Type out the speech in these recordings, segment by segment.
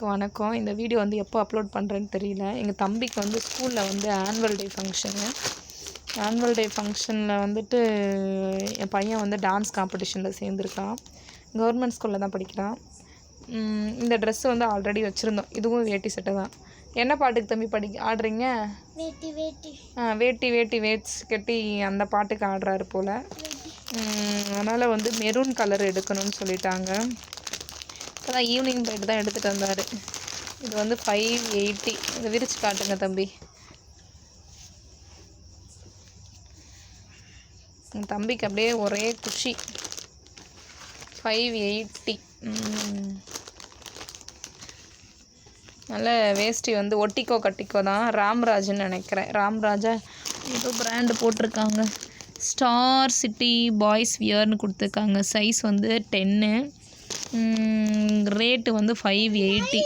எல்லாருக்கும் வணக்கம். இந்த வீடியோ வந்து எப்போ அப்லோட் பண்ணுறேன்னு தெரியல. எங்கள் தம்பிக்கு வந்து ஸ்கூலில் வந்து annual day function annual day ஃபங்க்ஷனில் வந்துட்டு என் பையன் வந்து டான்ஸ் காம்படிஷனில் சேர்ந்துருக்கான். கவர்மெண்ட் ஸ்கூலில் தான் படிக்கிறான். இந்த ட்ரெஸ்ஸு வந்து ஆல்ரெடி வச்சுருந்தோம். இதுவும் வேட்டி சட்டை தான். என்ன பாட்டுக்கு தம்பி படி ஆடுறீங்க? வேட்டி வேட்டி. ஆ, வேட்டி வேட்டி வேட்ஸ் கட்டி அந்த பாட்டுக்கு ஆடுறாரு போல். அதனால் வந்து மெரூன் கலர் எடுக்கணும்னு சொல்லிட்டாங்க. இப்போ தான் ஈவினிங் போயிட்டு தான் எடுத்துகிட்டு வந்தார். இது வந்து ஃபைவ் எயிட்டி இதை விரிச்சு காட்டுங்க தம்பி. என் தம்பிக்கு அப்படியே ஒரே குஷி. ஃபைவ் எயிட்டி நல்ல வேஷ்டி வந்து ஒட்டிக்கோ கட்டிக்கோ தான் ராம்ராஜ்னு நினைக்கிறேன். ராம்ராஜா ஏதோ பிராண்டு போட்டிருக்காங்க. ஸ்டார் சிட்டி பாய்ஸ் வியர்னு கொடுத்துருக்காங்க. சைஸ் வந்து டென்னு ரேட்டு வந்து ஃபைவ் எயிட்டி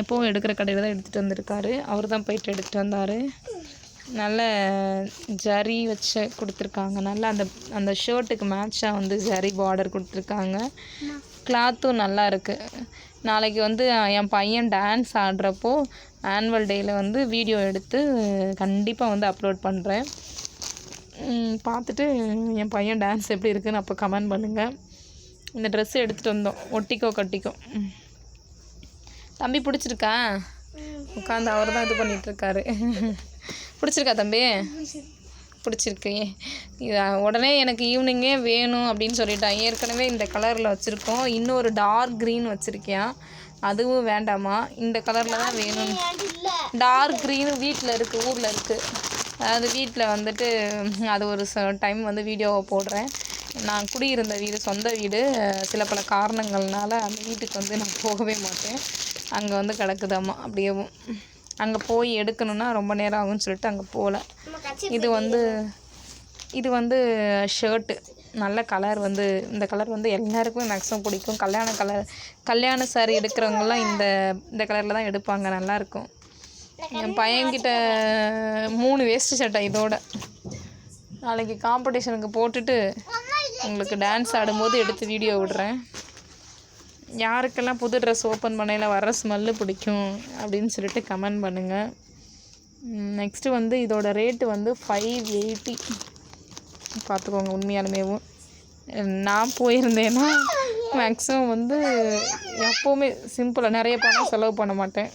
எப்போவும் எடுக்கிற கடையில் தான் எடுத்துகிட்டு வந்திருக்காரு. அவர் தான் போயிட்டு எடுத்துகிட்டு வந்தார். நல்ல ஜரி வச்சு கொடுத்துருக்காங்க. நல்லா அந்த அந்த ஷர்ட்டுக்கு மேட்சாக வந்து ஜரி பார்டர் கொடுத்துருக்காங்க. கிளாத்தும் நல்லா இருக்குது நாளைக்கு வந்து என் பையன் டான்ஸ் ஆடுறப்போ ஆனுவல் டேயில் வந்து வீடியோ எடுத்து கண்டிப்பாக வந்து அப்லோட் பண்ணுறேன் பார்த்துட்டு என் பையன் டான்ஸ் எப்படி இருக்குதுன்னு அப்போ கமெண்ட் பண்ணுங்கள் இந்த ட்ரெஸ்ஸு எடுத்துகிட்டு வந்தோம். ஒட்டிக்கோ கட்டிக்கோ. தம்பி பிடிச்சிருக்கா? உட்காந்து அவர் தான் இது பண்ணிகிட்ருக்காரு பிடிச்சிருக்கா தம்பி? பிடிச்சிருக்கு. இது உடனே எனக்கு ஈவினிங்கே வேணும் அப்படின்னு சொல்லிட்டான் ஏற்கனவே இந்த கலரில் வச்சுருக்கோம். இன்னொரு டார்க் க்ரீன் வச்சுருக்கேன் அதுவும் வேண்டாமா? இந்த கலரில் தான் வேணும் டார்க் க்ரீனு வீட்டில் இருக்குது ஊரில் இருக்குது அதாவது வீட்டில் வந்துட்டு அது ஒரு டைம் வந்து வீடியோவை போடுறேன். நான் குடியிருந்த வீடு சொந்த வீடு சில பல காரணங்கள்னால அந்த வீட்டுக்கு வந்து நான் போகவே மாட்டேன். அங்கே வந்து கிடக்குதாம்மா அப்படியேவும் அங்கே போய் எடுக்கணுன்னா ரொம்ப நேரம் ஆகும்னு சொல்லிட்டு அங்கே போகல இது வந்து இது வந்து ஷர்ட்டு நல்ல கலர் வந்து இந்த கலர் வந்து எல்லாருக்குமே மேக்ஸிமம் பிடிக்கும். கல்யாண கலர் கல்யாண சாரி எடுக்கிறவங்கலாம் இந்த இந்த கலரில் தான் எடுப்பாங்க நல்லாயிருக்கும் என் பையன்கிட்ட மூணு வேஸ்ட் சட்டை இதோட. நாளைக்கு காம்படிஷனுக்கு போட்டுட்டு உங்களுக்கு டான்ஸ் ஆடும்போது எடுத்து வீடியோ விடுறேன். யாருக்கெல்லாம் புது ட்ரெஸ் ஓப்பன் பண்ணையில் வர ஸ்மெல்லு பிடிக்கும் அப்படின்னு சொல்லிட்டு கமெண்ட் பண்ணுங்கள் நெக்ஸ்ட்டு வந்து இதோட ரேட்டு வந்து ஃபைவ் எயிட்டி பார்த்துக்கோங்க உண்மையாலுமேவும் நான் போயிருந்தேன்னா மேக்ஸிமம் வந்து எப்போவுமே சிம்பிளாக நிறைய பணம் செலவு பண்ண மாட்டேன்.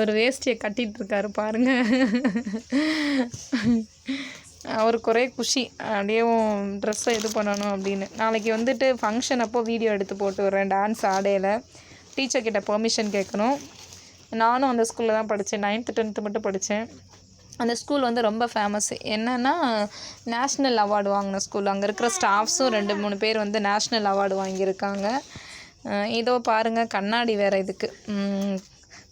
ஒரு வேஷ்டியை கட்டிகிட்டு இருக்காரு அவருக்கு ஒரே குஷி. அப்படியேவும் ட்ரெஸ்ஸை இது பண்ணணும் அப்படின்னு. நாளைக்கு வந்துட்டு ஃபங்க்ஷன் அப்போ வீடியோ எடுத்து போட்டு விட்றேன் டான்ஸ் ஆடையில். டீச்சர் கிட்ட பெர்மிஷன் கேட்கணும். நானும் அந்த ஸ்கூலில் தான் படித்தேன் நைன்த்து டென்த்து மட்டும் படித்தேன் அந்த ஸ்கூல் வந்து ரொம்ப ஃபேமஸ் என்னென்னா நேஷ்னல் அவார்டு வாங்கின ஸ்கூல் அங்கே இருக்கிற ஸ்டாஃப்ஸும் ரெண்டு மூணு பேர் வந்து நேஷ்னல் அவார்டு வாங்கியிருக்காங்க. இதோ பாருங்கள் கண்ணாடி வேறு இதுக்கு.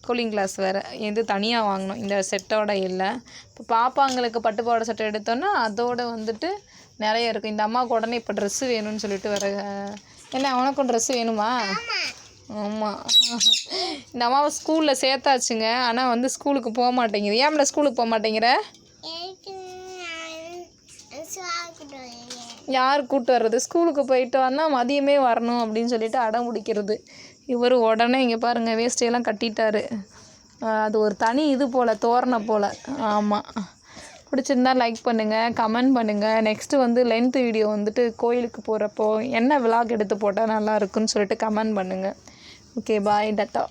கூலிங் கிளாஸ் வேறு இது தனியாக வாங்கினோம் இந்த செட்டோட இல்லை. இப்போ பாப்பாங்களுக்கு பட்டுப்பாவாடை சட்டை எடுத்தோன்னா அதோட வந்துட்டு நிறைய இருக்குது இந்த அம்மாவுக்கு உடனே இப்போ ட்ரெஸ்ஸு வேணும்னு சொல்லிட்டு வேறு என்ன உனக்கும் ட்ரெஸ்ஸு வேணுமா? ஆமாம் இந்த அம்மாவை ஸ்கூலில் சேர்த்தாச்சுங்க. ஆனால் வந்து ஸ்கூலுக்கு போக மாட்டேங்குது. ஏன்ல ஸ்கூலுக்கு போக மாட்டேங்கிற? யார் கூட்டு வர்றது? ஸ்கூலுக்கு போயிட்டு வந்தால் மதியமே வரணும் அப்படின்னு சொல்லிட்டு அடம் பிடிக்கிறது. இவர் உடனே இங்கே பாருங்கள் வேஸ்டையெல்லாம் கட்டிட்டாரு. அது ஒரு தனி இது போல் தோரணை போல். ஆமாம் பிடிச்சிருந்தா லைக் பண்ணுங்கள் கமெண்ட் பண்ணுங்கள் நெக்ஸ்ட்டு வந்து லென்த் வீடியோ வந்துட்டு கோயிலுக்கு போகிறப்போ என்ன விலாக் எடுத்து போட்டால் நல்லா இருக்குன்னு சொல்லிட்டு கமெண்ட் பண்ணுங்கள் ஓகே பாய் டட்டா.